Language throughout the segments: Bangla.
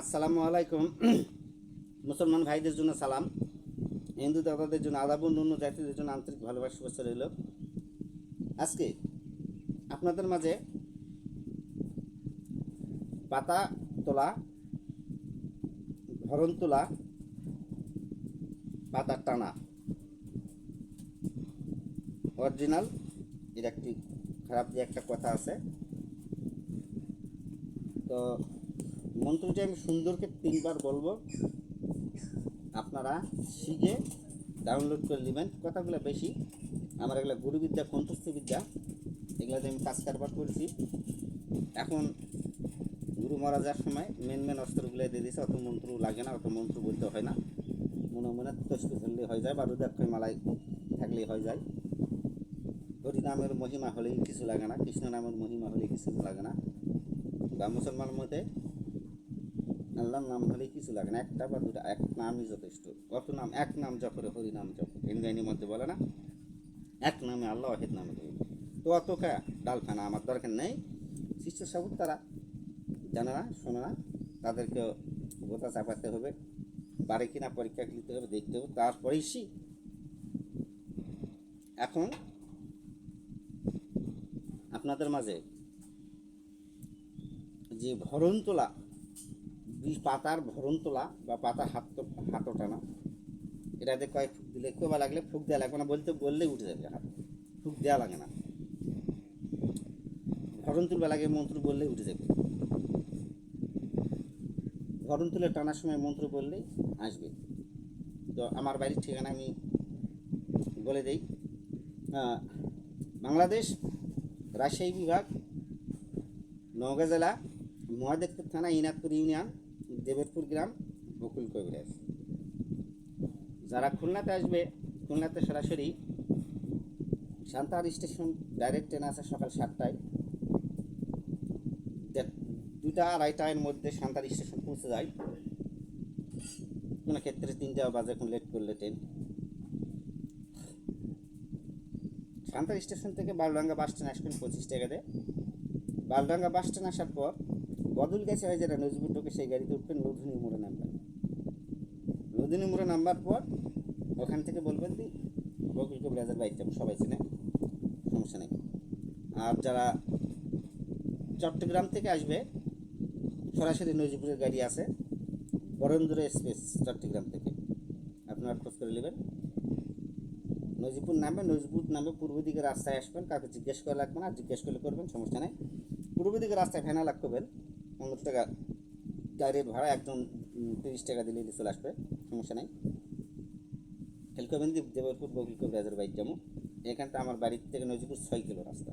আসসালামু আলাইকুম। মুসলমান ভাইদের জন্য সালাম। হিন্দু দাদাদের জন্য, আদাব অন্য জাতিদের জন্য আন্তরিক ভালোবাসা, শুভেচ্ছা রইল। আজকে আপনাদের মাঝে পাতা তোলা ভরণ তোলা পাতা টানা। অরিজিনাল, এর একটি খারাপ যে একটা কথা আছে। তো মন্ত্রটি আমি সুন্দরকে তিনবার বলব, আপনারা শিখে ডাউনলোড করে নেবেন। কথাগুলো বেশি। আমার এগুলো গুরুবিদ্যা কণ্ঠস্থ বিদ্যা এগুলোতে আমি কাজ কারবার করেছি। এখন গুরু মারা যাওয়ার সময় মেন মেন অস্ত্রগুলো দিয়ে দিয়েছে। অত মন্ত্র লাগে না, অত মন্ত্র বলতে হয় না। মনে মনে তসবি ধরলেই হয়ে যায়, বা রুদাক্ষয় মালায় থাকলেই হয়ে যায়। হরি নামের মহিমা হলেই কিছু লাগে না, কৃষ্ণ নামের মহিমা হলেই কিছু লাগে না। বা মুসলমানের মধ্যে আল্লাহর নাম হলেই কিছু লাগে না, একটা বা দুটা এক নামই যথেষ্ট। অত নাম, এক নাম জপরে হরি নাম জপ হিন্দাইনির মধ্যে বলে না, এক নামে আল্লাহ, অহেদ নামে তো অত কা ডাল খানা আমার দরকার নেই। শিষ্য সাবুত তারা জানে না শোনে না তাদেরকেও গোতা চাপাতে হবে পারে কিনা পরীক্ষা নিতে হবে, দেখতে হবে। তারপরেই শিখ এখন, আপনাদের মাঝে যে ভরণ তোলা বীজ পাতার ভরণ তোলা বা পাতার হাত হাত টানা এটাতে কয়েক ফুক দিলে কোবা লাগলে ফুক দেওয়া লাগবে না, বলতে বললেই উঠে যাবে হাত। ফুক দেওয়া লাগে না। ভরণ তুলবা লাগে, মন্ত্র বললেই উঠে যাবে। ভরণ তুলে টানার সময় মন্ত্র বললেই আসবে। তো আমার বাড়ির ঠিকানা আমি বলে দেই। বাংলাদেশ রাজশাহী বিভাগ, নওগাঁ জেলা, মহাদেবপুর থানা ইনাদপুর ইউনিয়ন দেবেরপুর গ্রাম, বকুল কবিরাজ যারা খুলনাতে আসবে, খুলনাতে সরাসরি সান্তাহার স্টেশন, ডাইরেক্ট ট্রেন আছে সকাল সাতটায়। দুটা আড়াইটার মধ্যে সান্তাহার স্টেশন পৌঁছে যায়। কোনো ক্ষেত্রে তিনটা বাজে এখন লেট করলে ট্রেন। সান্তাহার স্টেশন থেকে বালডাঙ্গা বাস স্ট্যান্ড আসবেন পঁচিশ টাকা দেয়। বালডাঙ্গা বাস স্ট্যান্ড আসার পর বদল গেছে হয় যেটা নজবুর ঢোকে, সেই গাড়িতে উঠবেন লধুনি মোড়ে নামবেন। লধুনি মোড়ে নামবার পর ওখান থেকে বলবেন দি বকুল কবিরাজের বাইক যাব, সবাই চেনে, সমস্যা নেই। আর যারা চট্টগ্রাম থেকে আসবে, সরাসরি নজিপুরের গাড়ি আছে, বরেন্দ্র এক্সপ্রেস চট্টগ্রাম থেকে। আপনারা খোঁজ করে নেবেন। নজিপুর নামবে নজিপুর নামে পূর্ব দিকে রাস্তায় আসবেন, কাউকে জিজ্ঞেস করা লাগবে না জিজ্ঞেস করলে করবেন, সমস্যা নেই। পূর্ব দিকে রাস্তায় ভ্যানা লাগ করবেন। পনেরো টাকা। গাড়ির ভাড়া একজন উম, তিরিশ টাকা দিলে চলে আসবে সমস্যা নাই। খেল করবেন দ্বীপ দেবরপুর বকুল কবিরাজের বাইক যেমন এখান থেকে আমার বাড়ির থেকে নজিপুর ছয় কিলো রাস্তা।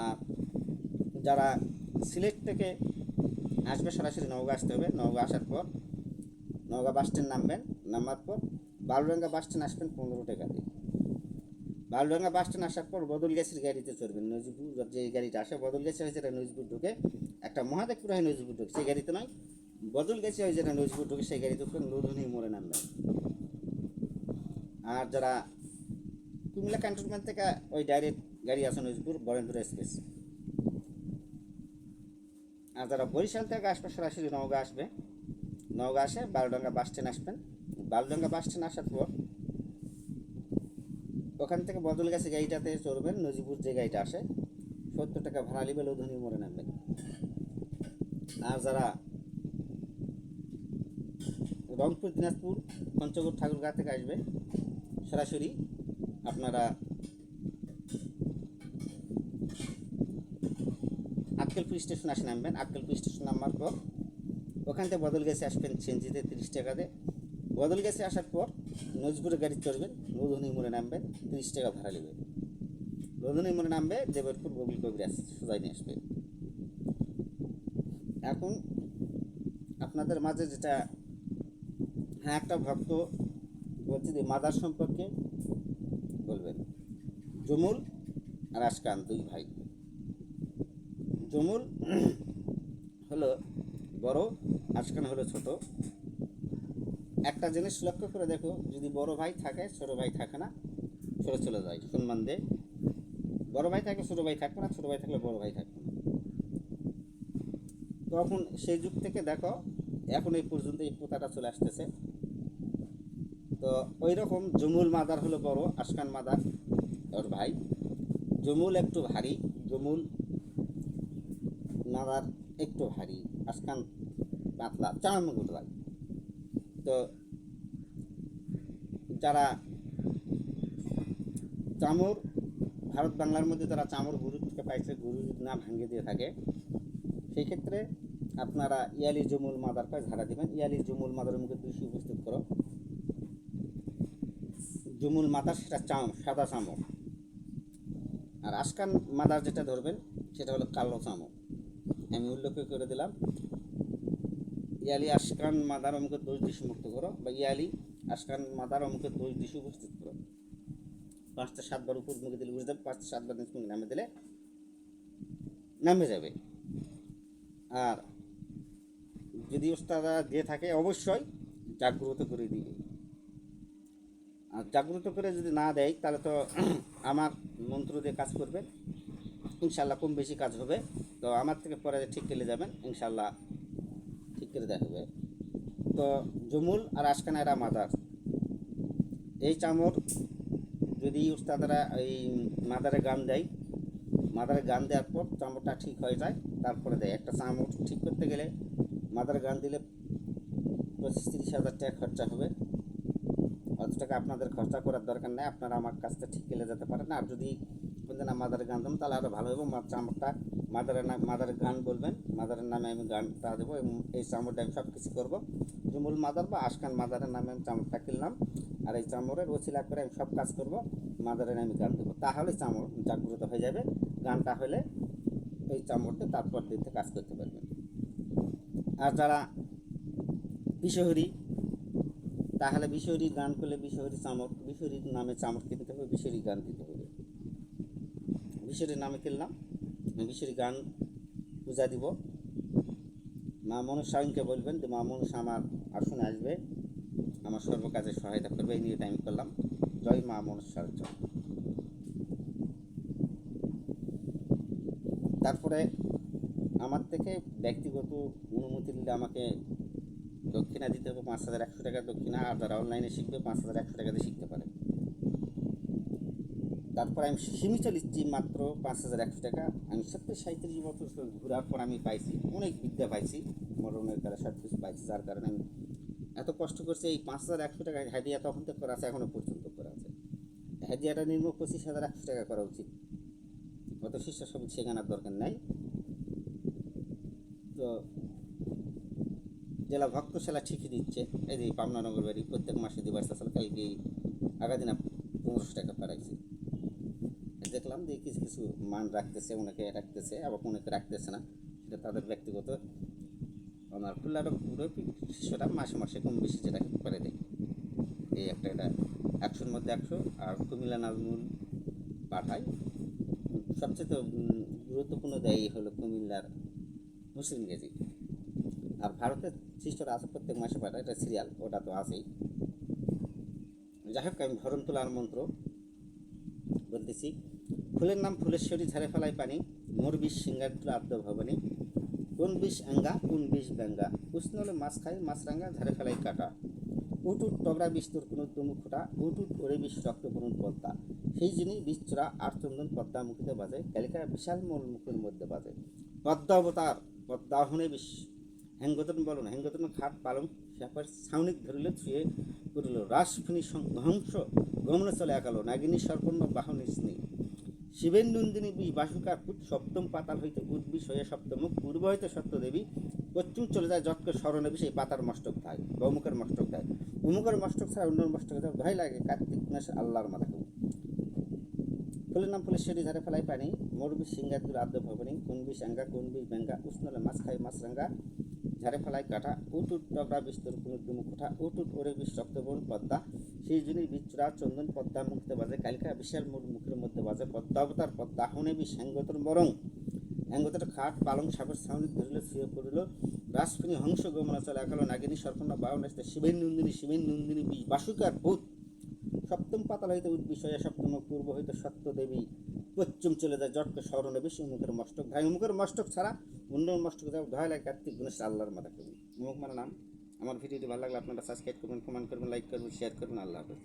আর যারা সিলেট থেকে আসবে সরাসরি নওগাঁ আসতে হবে। নওগাঁ আসার পর নওগাঁ বাস স্ট্যান্ড নামবেন নামার পর বালুরাঙ্গা বাস স্ট্যান্ড আসবেন পনেরো টাকা দিয়ে। বালুরাঙ্গা বাস স্ট্যান্ড আসার পর বদল গ্যাসের গাড়িতে চড়বেন নজিপুর যে গাড়িটা আসে, বদল গ্যাসে হয় যেটা নজিপুর ঢুকে একটা মহাদেবপুর হয় নজিপুর ঢুকে। সেই গাড়িতে নয়, বদল গ্যাসে হয় যেটা নজিপুর ঢুকে সেই গাড়িতে উঠবেন লোধনী মোড়ে নামবেন আর যারা কুমিল্লা ক্যান্টনমেন্ট থেকে ওই ডাইরেক্ট গাড়ি আছে নজিপুর বরেন্দ্র এক্সপ্রেস। আর যারা বরিশাল থেকে আসবে, সরাসরি নওগাঁ আসবে। নওগাঁ আসে বারোডাঙ্গা বাস স্ট্যান্ড আসবেন। বারোডাঙ্গা বাস স্ট্যান্ড আসার পর ওখান থেকে বদল গেছে গাড়িটাতে চড়বেন নজিপুর যে গাড়িটা আসে, সত্তর টাকা ভাড়া নিবে, লৌধনী মোড়ে নামবেন আর যারা রংপুর, দিনাজপুর, পঞ্চগড়, ঠাকুরগাঁ থেকে আসবে, সরাসরি আপনারা আক্কেলপুর স্টেশন আসে নামবেন। আক্কেলপুর স্টেশন নামার পর ওখান থেকে বদল গেছে আসবেন, সেনজিতে তিরিশ টাকা দিয়ে। বদল গেছে আসার পর নজপুরে গাড়ি চড়বেন লোধনী মোড়ে নামবেন, তিরিশ টাকা ভাড়া নেবে লোধনী মোড়ে নামবে, দেবরপুর বগুল কবিরাজ সোজাই নিয়ে আসবে। এখন আপনাদের মাঝে যেটা হ্যাঁ একটা ভক্ত বলছি যে মাদার সম্পর্কে বলবেন। জমুল আর আশকান, দুই ভাই। জমুল হলো বড়, আশকান হলো ছোট। একটা জিনিস লক্ষ্য করে দেখো, যদি বড় ভাই থাকে, ছোট ভাই থাকে না, ছোট চলে যায়, সম্মান দেয়। বড় ভাই থাকলে ছোট ভাই থাকবে না, ছোট ভাই থাকলে বড় ভাই থাকবে তখন সেই যুগ থেকে দেখো, এখন এই পর্যন্ত এই প্রথাটা চলে আসতেছে। তো ওই রকম জমুল মাদার হলো বড় আসকান মাদার, ওর ভাই। জমুল একটু ভারী, জমুল মাদার একটু ভারী আসকান পাতলা, চার মুকুট ভাই। তো যারা চামর, ভারত বাংলার মধ্যে যারা চামর গুরু থেকে পাইছে, গুরু না ভাঙিয়ে দিয়ে থাকে, সেই ক্ষেত্রে আপনারা ইয়ালি জমুল মাদারটা ঝাড়া দিবেন। ইয়ালি জমুল মাদারের মুখে বেশি উপস্থিত করো। জমুল মাদার সেটা চাম, সাদা চামর। আর আশকান মাদার যেটা ধরবেন, সেটা হলো কালো চামর। আমি উল্লেখ করে দিলাম। ইয়ালি আশকান মাদার অমুকে দোষ দিশ মুক্ত করো বা ইয়ালি আশকান মাদার অমুকে দোষ দিশ উপস্থিত করো। পাঁচটা সাতবার উপর মুখে দিলে বুঝতে হবে, পাঁচটা সাতবার মুখে নামে দিলে নামে যাবে। আর যদি ওস্তাদা দিয়ে থাকে অবশ্যই জাগ্রত করে দিবে আর জাগ্রত করে যদি না দেয় তাহলে তো আমার মন্ত্র দিয়ে কাজ করবে ইনশাল্লাহ কম বেশি কাজ হবে। তো আমার থেকে পরে ঠিক করে যাবেন ইনশাল্লাহ। করে দেখবে। তো জমুল আর আশকানা এরা মাদার। এই চামর যদি উস্তাদারা এই মাদারে গান দেয়, মাদারে গান দেওয়ার পর চামড়টা ঠিক হয়ে যায়, তারপরে দেয়। একটা চামড় ঠিক করতে গেলে মাদারে গান দিলে পঁচিশ তিরিশ হাজার টাকা খরচা হবে। টাকা আপনাদের খরচা করার দরকার নেই, আপনারা আমার কাছ থেকে ঠিক কেলে যেতে পারেন। আর যদি কোনদিন মাদারের গান দেন, তাহলে আরও ভালো হবে চামড়টা মাদারের নাম মাদারের গান বলবেন, মাদারের নামে আমি গানটা দেবো এবং এই চামড়টা আমি সব কিছু করব। জুমুল মাদার বা আশকান মাদারের নামে আমি চামড়টা কিনলাম, আর এই চামড়ের ওসিলা করে আমি সব কাজ করব, মাদারের আমি গান দেবো। তাহলে চামড় জাগ্রত হয়ে যাবে। গানটা হলে এই চামড়টা তারপর দিতে কাজ করতে পারবেন। আর যারা বিশহরি তাহলে বিশহরি গান করলে বিশহরি চামড় বিশহরির নামে চামড় কিনতে হবে বিশহরি গান দিতে হবে। বিশহরির নামে কিনলাম বিশহরি গান পূজা দিব। মা মনসাইনকে বলবেন যে, মা মনসা, আমার আসনে আসবে, আমার সর্বকাজে সহায়তা করবে, এই নিয়ে টাইম করলাম। জয় মা মনসার জয়। তারপরে আমার থেকে ব্যক্তিগত অনুমতি নিলে আমাকে দক্ষিণা দিতে হবে পাঁচ হাজার একশো টাকা দক্ষিণা, আর যারা অনলাইনে শিখবে পাঁচ হাজার একশো টাকা দিয়ে শিখতে পারে। তারপর আমি সীমিত নিচ্ছি মাত্র পাঁচ হাজার একশো টাকা। আমি সত্যি সাঁত্রিশ বছর ঘোরার পর আমি পাইছি, অনেক বিদ্যা পাইছি, মরণের কারে সব কিছু পাইছি, যার কারণে আমি এত কষ্ট করছি, এই পাঁচ হাজার একশো টাকা হাদিয়া তখন তো করা আছে এখনও পর্যন্ত করা আছে। হাদিয়াটা নির্ম পঁচিশ হাজার একশো টাকা করা উচিত। অত শিষ্য সব শেখানোর দরকার নাই। তো জেলা ভক্তশালা ঠিকই দিচ্ছে। এই যে পাবনানগর বাড়ি, প্রত্যেক মাসে দিবার আসলে কালকে আগাদিনা পনেরোশো টাকা পাঠাইছি দেখলাম যে কিছু কিছু মান রাখতেছে, অনেকে রাখতেছে, আবার অনেকে রাখতেছে না। সেটা তাদের ব্যক্তিগত। আমার খুলনার রফিক শিষ্যরা মাসে মাসে কম বেশি যেটা করে দেয়। এই একটা এটা একশোর মধ্যে একশো, আর কুমিল্লা, নাজমুল, পাঠায়। সবচেয়ে তো গুরুত্বপূর্ণ দেয় হলো কুমিল্লার মুসলিম গেজি আর ভারতের শিষ্যরা আছে প্রত্যেক মাসে পাঠায়, এটা সিরিয়াল ওটা তো আছেই। যাই হোক আমি ভরণ তোলার মন্ত্র বলতেছি। ফুলের নাম ফুলেশ্বরী ঝাড়ে ফেলায় পানি, মোর বিষ সিঙ্গার আদ্য ভবনী। কোন বিষ আঙ্গা, কোন বিষ ব্যঙ্গা? উষ্ণ হলে মাছ খাই, মাছ রাঙ্গা ঝাড়ে ফেলাই কাটা উটুট টগরা বিষ তোর কোনো তুমুক ফোটা। উটুট ওরে বিষ রক্ত বরুণ পদ্মা। সেই যিনি বিচরা আর চন্দন পদ্মা মুখিতে বাজে। কালিকা বিশাল মূল মুখের মধ্যে বাজে। পদ্মা অবতার পদ্মাহনে বিষ। হ্যাঙ্গতন বলুন হ্যাঙ্গতন খাট পালন শ্যাপার ছাউনিক ধরিলে ছুঁয়ে করিল রাস ফিনি ধ্বংস, গমন চলে একালো, নাগিনী সর্পন্ন বাহনী স্নেহ। শিবের নন্দিনী বিষ বাসুকার পুত সপ্তম পাতাল হইতে উদ্বিষ হয়ে সপ্তমুখ, পূর্ব হইতে সত্যদেবী, পশ্চিম চলে যায় যৎকে স্মরণে সেই পাতার মস্তক ধায় গমুখের মস্তক ধায়। উমুকের মস্তক ছাড়া অন্য মস্তক ভয় লাগে কার্তিক মাসে আল্লাহর মাথাকে। ফুলের নাম ফুলেশ্বরী ধারে ফেলাই পানি মরবি সিঙ্গাতুর আদ্য ভবনী কোন বিষ আঙ্গা কোন বিষ ব্যাঙ্গা উষ্ণলে মাছ খাই মাছ রাঙ্গা ঝাড়ে ফেলাই কাটা উটুট টগরা বিস্তর কোনো দুমুখ ওঠা উটুট ওরে বিষ রক্তবন পদ্মা সেই জন্যই চন্দন পদ্মা মুখতে বাজে কালিকা বিশাল মুখের মধ্যে বাজে পদ্মাবতার পদ্মা হনে বিষ হ্যাঙ্গতর বরং হ্যাঙ্গতর খাট পালং সাপের ছাউনি ধরিল শুয়ে পড়িল রাসফিনী হংস গমনা চলে একালো নাগিনী সর্পন্ন বাউন আসতে শিবের নন্দিনী শিবের নন্দিনী বিষ বাসুকার ভূত সপ্তম পাতাল হইতে উদ্বিষয়া সপ্তম পূর্ব হইতে সত্য দেবী পশ্চিম চলে যায় জটকে স্মরণে বেশি, উমুকের মস্তক ভাই উমুকের মস্তক ছাড়া অন্য মস্তক যাও ধয় লাগে কার্তিক গণেশ আল্লাহর মাথা করবেন উমুক মানে নাম? আমার ভিডিওটি ভালো লাগলে আপনারা সাবস্ক্রাইব করবেন কমেন্ট করবেন লাইক করবেন শেয়ার করবেন, আল্লাহ হাফেজ।